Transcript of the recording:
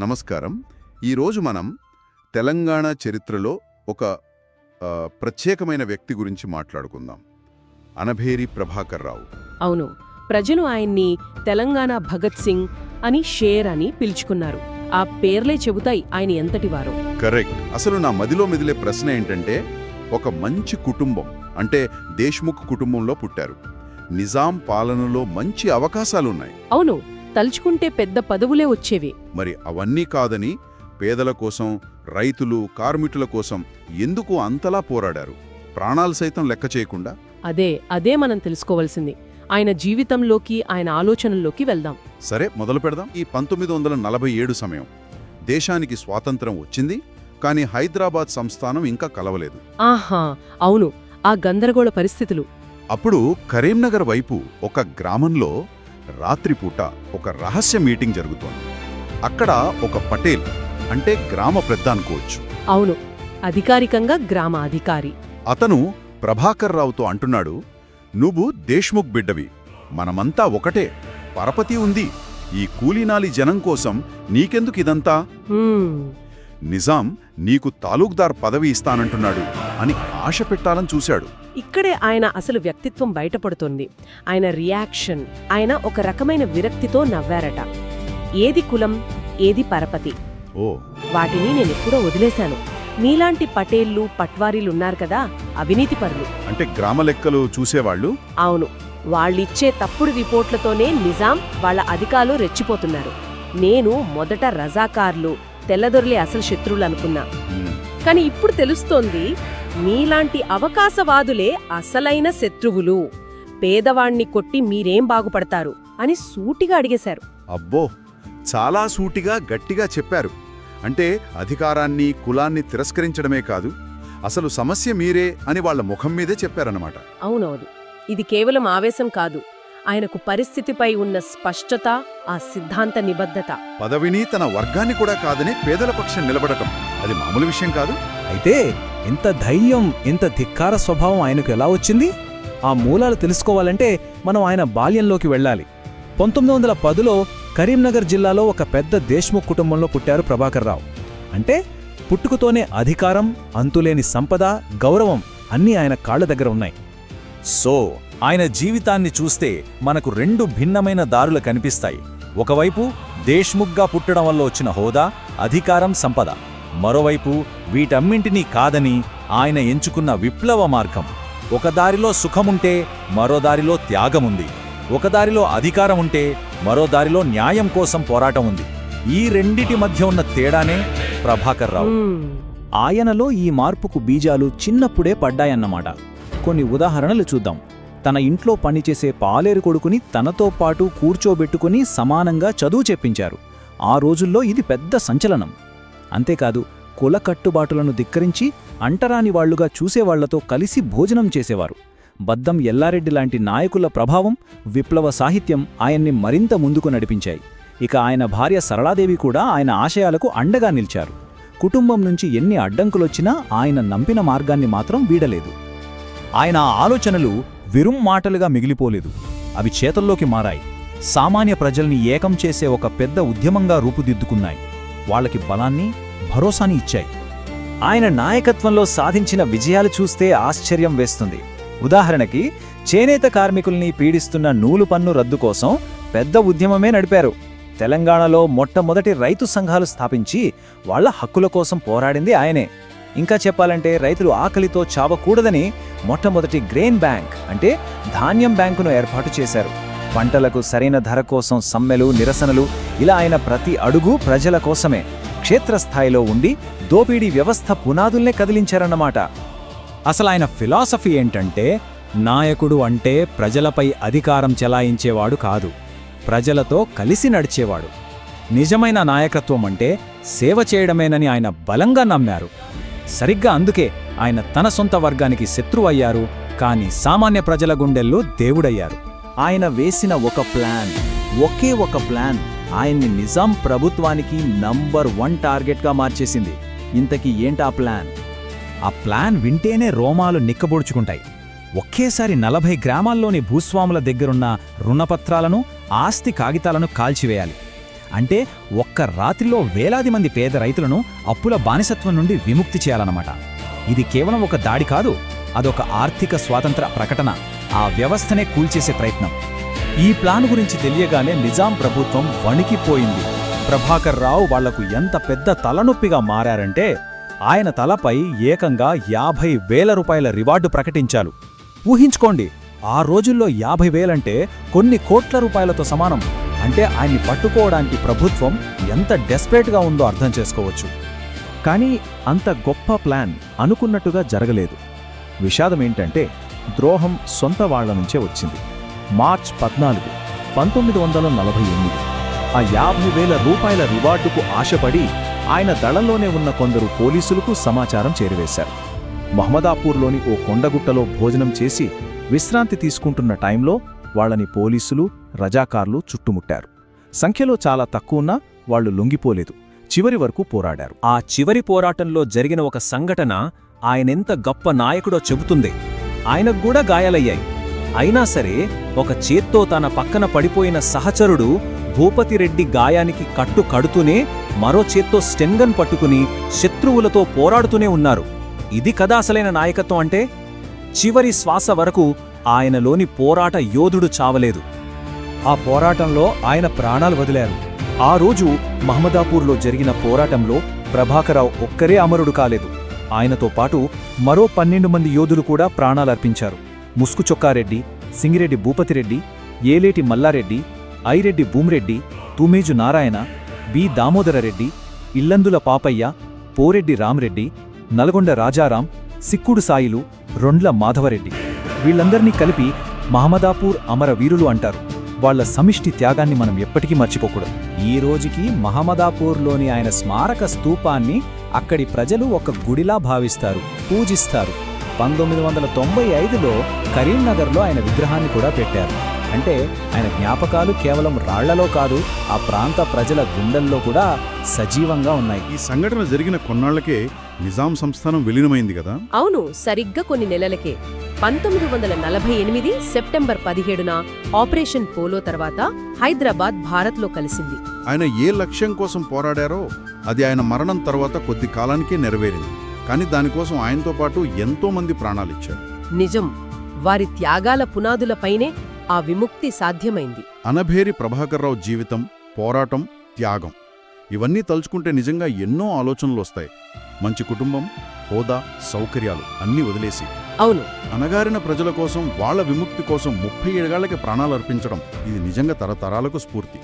నమస్కారం. ఈరోజు మనం తెలంగాణ చరిత్రలో ఒక ప్రత్యేకమైన వ్యక్తి గురించి మాట్లాడుకుందాం. అనభేరి ప్రభాకర్ రావు. అవును. ప్రజలు ఆయన్ని తెలంగాణ భగత్ సింగ్ అని షేర్ అని పిలుచుకున్నారు. ఆ పేర్లే చెబుతాయి ఆయన ఎంతటివారో కరెక్ట్. అసలు నా మదిలో మెదిలే ప్రశ్న ఏంటంటే ఒక మంచి కుటుంబం అంటే దేశ్ముఖ్ కుటుంబంలో పుట్టారు. నిజాం పాలనలో మంచి అవకాశాలున్నాయి. అవును. తలుచుకుంటే పెద్ద పదవులే వచ్చేవి. మరి అవన్నీ కాదని పేదల కోసం రైతులు కార్మికుల కోసం ఎందుకు అంతలా పోరాడారు? ప్రాణాలు సైతం లెక్క చేయకుండా? అదే అదే మనం తెలుసుకోవాల్సింది. ఆయన జీవితంలోకి ఆయన ఆలోచనల్లోకి వెళ్దాం. సరే మొదలు పెడదాం. ఈ పంతొమ్మిది వందల నలభై ఏడు సమయం. దేశానికి స్వాతంత్రం వచ్చింది కానీ హైదరాబాద్ సంస్థానం ఇంకా కలవలేదు. ఆహా అవును. ఆ గందరగోళ పరిస్థితులు. అప్పుడు కరీంనగర్ వైపు ఒక గ్రామంలో రాత్రిపూట ఒక రహస్య మీటింగ్ జరుగుతోంది. అక్కడ ఒక పటేల్ అంటే గ్రామ పెద్ద అనుకోవచ్చు అవును అధికారికంగా గ్రామ అధికారి. అతను ప్రభాకర్ రావుతో అంటున్నాడు నువ్వు దేశ్ముఖ్ బిడ్డవి. మనమంతా ఒకటే. పరపతి ఉంది. ఈ కూలీనాలి జనం కోసం నీకెందుకు ఇదంతా? నిజాం నీకు తాలూక్దార్ పదవి ఇస్తానంటున్నాడు అని ఆశ పెట్టాలని చూశాడు. ఇక్కడే ఆయన అసలు వ్యక్తిత్వం బయటపడుతుంది. ఆయన రియాక్షన్ ఆయన ఒక రకమైన విరక్తితో నవ్వారట. ఏది కులం ఏది పరపతి. ఓ. వాటిని నేనెప్పుడో వదిలేశాను. నీలాంటి పటేళ్ళు పట్వారీలున్నారు కదా అవినీతిపరులు అంటే గ్రామ లెక్కలు చూసేవాళ్ళు? అవును. వాళ్ళిచ్చే తప్పుడు రిపోర్ట్లతోనే నిజాం వాళ్ళ అధికారులు రెచ్చిపోతున్నారు. నేను మొదట రజాకార్లు తెల్లదొరలే అసలు శత్రువులు అనుకున్నా. "ఉమ్, కాని ఇప్పుడు తెలుస్తోంది మీలాంటి అవకాశవాదులే అసలైన శత్రువులు. పేదవాణ్ణి కొట్టి మీరేం బాగుపడతారు? అని సూటిగా అడిగేశారు. అబ్బో! చాలా సూటిగా గట్టిగా చెప్పారు. అంటే అధికారాన్ని కులాన్ని తిరస్కరించడమే కాదు అసలు సమస్య మీరే అని వాళ్ళ ముఖం మీదే చెప్పారన్నమాట. అవునవును. ఇది కేవలం ఆవేశం కాదు. ఆయనకు పరిస్థితిపై ఉన్న స్పష్టత ఆ సిద్ధాంత నిబద్ధత. పదవిని తన వర్గాన్ని కూడా కాదని పేదల పక్షం నిలబడటం అది మామూలు విషయం కాదు. అయితే ఇంత ధైర్యం ఇంత ధిక్కార స్వభావం ఆయనకు ఎలా వచ్చింది? ఆ మూలాలు తెలుసుకోవాలంటే మనం ఆయన బాల్యంలోకి వెళ్ళాలి. పంతొమ్మిది వందల పదిలో కరీంనగర్ జిల్లాలో ఒక పెద్ద దేశ్ముఖ్ కుటుంబంలో పుట్టారు ప్రభాకర్ రావు. అంటే పుట్టుకతోనే అధికారం అంతులేని సంపద గౌరవం అన్నీ ఆయన కాళ్ళ దగ్గర ఉన్నాయి. సో ఆయన జీవితాన్ని చూస్తే మనకు రెండు భిన్నమైన దారులు కనిపిస్తాయి. ఒకవైపు దేశ్ముఖ్గా పుట్టడం వల్ల వచ్చిన హోదా అధికారం సంపద. మరోవైపు వీటన్నింటినీ కాదని ఆయన ఎంచుకున్న విప్లవ మార్గం. ఒక దారిలో సుఖముంటే మరో దారిలో త్యాగముంది. ఒక దారిలో అధికారం ఉంటే మరో దారిలో న్యాయం కోసం పోరాటం ఉంది. ఈ రెండిటి మధ్య ఉన్న తేడానే ప్రభాకర్ రావు. ఆయనలో ఈ మార్పుకు బీజాలు చిన్నప్పుడే పడ్డాయన్నమాట. కొన్ని ఉదాహరణలు చూద్దాం. తన ఇంట్లో పనిచేసే పాలేరు కొడుకుని తనతో పాటు కూర్చోబెట్టుకుని సమానంగా చదువు చెప్పించారు. ఆ రోజుల్లో ఇది పెద్ద సంచలనం. అంతేకాదు కుల కట్టుబాటులను ధిక్కరించి అంటరాని వాళ్ళుగా చూసేవాళ్ళతో కలిసి భోజనం చేసేవారు. బద్దం ఎల్లారెడ్డి లాంటి నాయకుల ప్రభావం విప్లవ సాహిత్యం ఆయన్ని మరింత ముందుకు నడిపించాయి. ఇక ఆయన భార్య సరళాదేవి కూడా ఆయన ఆశయాలకు అండగా నిలిచారు. కుటుంబం నుంచి ఎన్ని అడ్డంకులొచ్చినా ఆయన నంపిన మార్గాన్ని మాత్రం వీడలేదు. ఆయన ఆలోచనలు విరుం మాటలుగా మిగిలిపోలేదు. అవి చేతల్లోకి మారాయి. సామాన్య ప్రజల్ని ఏకం చేసే ఒక పెద్ద ఉద్యమంగా రూపుదిద్దుకున్నాయి. వాళ్ళకి బలాన్ని భరోసాని ఇచ్చాయి. ఆయన నాయకత్వంలో సాధించిన విజయాలు చూస్తే ఆశ్చర్యం వేస్తుంది. ఉదాహరణకి చేనేత కార్మికుల్ని పీడిస్తున్న నూలు పన్ను రద్దు కోసం పెద్ద ఉద్యమమే నడిపారు. తెలంగాణలో మొట్టమొదటి రైతు సంఘాలు స్థాపించి వాళ్ళ హక్కుల కోసం పోరాడింది ఆయనే. ఇంకా చెప్పాలంటే రైతులు ఆకలితో చావకూడదని మొట్టమొదటి గ్రెయిన్ బ్యాంక్ అంటే ధాన్యం బ్యాంకును ఏర్పాటు చేశారు. పంటలకు సరైన ధర కోసం సమ్మెలు నిరసనలు ఇలా ఆయన ప్రతి అడుగు ప్రజల కోసమే. క్షేత్రస్థాయిలో ఉండి దోపిడీ వ్యవస్థ పునాదుల్నే కదిలించారన్నమాట. అసలు ఆయన ఫిలాసఫీ ఏంటంటే నాయకుడు అంటే ప్రజలపై అధికారం చెలాయించేవాడు కాదు. ప్రజలతో కలిసి నడిచేవాడు. నిజమైన నాయకత్వం అంటే సేవ చేయడమేనని ఆయన బలంగా నమ్మారు. సరిగ్గా అందుకే ఆయన తన సొంత వర్గానికి శత్రువయ్యారు కాని సామాన్య ప్రజల గుండెల్లో దేవుడయ్యారు. ఆయన వేసిన ఒక ప్లాన్ ఒకే ఒక ప్లాన్ ఆయన్ని నిజాం ప్రభుత్వానికి నంబర్ వన్ టార్గెట్గా మార్చేసింది. ఇంతకీ ఏంటా ప్లాన్? ఆ ప్లాన్ వింటేనే రోమాలు నిక్కబొడుచుకుంటాయి. ఒకేసారి నలభై గ్రామాల్లోని భూస్వాముల దగ్గరున్న రుణపత్రాలను ఆస్తి కాగితాలను కాల్చివేయాలి. అంటే ఒక్క రాత్రిలో వేలాది మంది పేద రైతులను అప్పుల బానిసత్వం నుండి విముక్తి చేయాలన్నమాట. ఇది కేవలం ఒక దాడి కాదు అదొక ఆర్థిక స్వాతంత్ర ప్రకటన. ఆ వ్యవస్థనే కూల్చేసే ప్రయత్నం. ఈ ప్లాన్ గురించి తెలియగానే నిజాం ప్రభుత్వం వణికిపోయింది. ప్రభాకర్ రావు వాళ్ళకు ఎంత పెద్ద తలనొప్పిగా మారారంటే ఆయన తలపై ఏకంగా యాభై వేల రూపాయల రివార్డు ప్రకటించారు. ఊహించుకోండి ఆ రోజుల్లో యాభై వేలంటే కొన్ని కోట్ల రూపాయలతో సమానం. అంటే ఆయన్ని పట్టుకోవడానికి ప్రభుత్వం ఎంత డెస్పరేట్గా ఉందో అర్థం చేసుకోవచ్చు. కానీ అంత గొప్ప ప్లాన్ అనుకున్నట్టుగా జరగలేదు. విషాదం ఏంటంటే ద్రోహం సొంత వాళ్ళ నుంచే వచ్చింది. మార్చ్ పద్నాలుగు పంతొమ్మిది వందల నలభై ఎనిమిది. ఆ యాభై వేల రూపాయల రివార్డుకు ఆశపడి ఆయన దళంలోనే ఉన్న కొందరు పోలీసులకు సమాచారం చేరవేశారు. మహమ్మదాపూర్లోని ఓ కొండగుట్టలో భోజనం చేసి విశ్రాంతి తీసుకుంటున్న టైంలో వాళ్ళని పోలీసులు రజాకార్లు చుట్టుముట్టారు. సంఖ్యలో చాలా తక్కువున్నా వాళ్ళు లొంగిపోలేదు. చివరి వరకు పోరాడారు. ఆ చివరి పోరాటంలో జరిగిన ఒక సంఘటన ఆయనెంత గొప్ప నాయకుడో చెబుతుంది. ఆయనకు కూడా గాయాలయ్యాయి. అయినా సరే ఒక చేత్తో తన పక్కన పడిపోయిన సహచరుడు భూపతిరెడ్డి గాయానికి కట్టు కడుతూనే మరో చేత్తో స్టెంగన్ పట్టుకుని శత్రువులతో పోరాడుతూనే ఉన్నారు. ఇది కదా అసలైన నాయకత్వం అంటే చివరి శ్వాస వరకు ఆయనలోని పోరాట యోధుడు చావలేదు. ఆ పోరాటంలో ఆయన ప్రాణాలు వదిలారు. ఆ రోజు మహమ్మదాపూర్లో జరిగిన పోరాటంలో ప్రభాకరావు ఒక్కరే అమరుడు కాలేదు. ఆయనతో పాటు మరో పన్నెండు మంది యోధులు కూడా ప్రాణాలర్పించారు. ముసుకుచొక్కారెడ్డి సింగిరెడ్డి భూపతిరెడ్డి ఏలేటి మల్లారెడ్డి ఐరెడ్డి భూమిరెడ్డి తుమేజు నారాయణ బి దామోదరరెడ్డి ఇల్లందుల పాపయ్య పోరెడ్డి రామ్రెడ్డి నల్గొండ రాజారాం సిక్కుడు సాయిలు రొండ్ల మాధవరెడ్డి. వీళ్ళందర్నీ కలిపి మహమ్మదాపూర్ అమరవీరులు అంటారు. వాళ్ళ సమిష్టి త్యాగాన్ని మనం ఎప్పటికీ మర్చిపోకూడదు. ఈ రోజుకి మహమ్మదాపూర్లోని ఆయన స్మారక స్తూపాన్ని అక్కడి ప్రజలు ఒక గుడిలా భావిస్తారు పూజిస్తారు. పంతొమ్మిది వందల తొంభై ఐదులో కరీంనగర్లో ఆయన విగ్రహాన్ని కూడా పెట్టారు. అంటే ఆయన జ్ఞాపకాలు కేవలం రాళ్ళలో కాదు ఆ ప్రాంత ప్రజల గుండెల్లో కూడా సజీవంగా ఉన్నాయి. ఈ సంఘటన జరిగిన కొన్నాళ్ళకే నిజాం సంస్థానం విలీనమైంది కదా? అవును సరిగ్గా కొన్ని నెలలకే. పంతొమ్మిది వందల నలభై ఎనిమిది సెప్టెంబర్ పదిహేడున ఆపరేషన్ పోలో తర్వాత హైదరాబాద్ భారత్లో కలిసింది. ఆయన ఏ లక్ష్యం కోసం పోరాడారో అది ఆయన మరణం తర్వాత కొద్ది కాలానికే నెరవేరింది. కానీ దానికోసం ఆయనతో పాటు ఎంతో మంది ప్రాణాలిచ్చారు నిజం వారి త్యాగాల పునాదులపైనే ఆ విముక్తి సాధ్యమైంది. అనభేరి ప్రభాకర్రావు జీవితం పోరాటం త్యాగం. ఇవన్నీ తలుచుకుంటే నిజంగా ఎన్నో ఆలోచనలు వస్తాయి. మంచి కుటుంబం హోదా సౌకర్యాలు అన్నీ వదిలేసి. అవును. అనగారిన ప్రజల కోసం వాళ్ళ విముక్తి కోసం ముప్పై ఏడేళ్ళకి ప్రాణాలు అర్పించడం ఇది నిజంగా తరతరాలకు స్ఫూర్తి.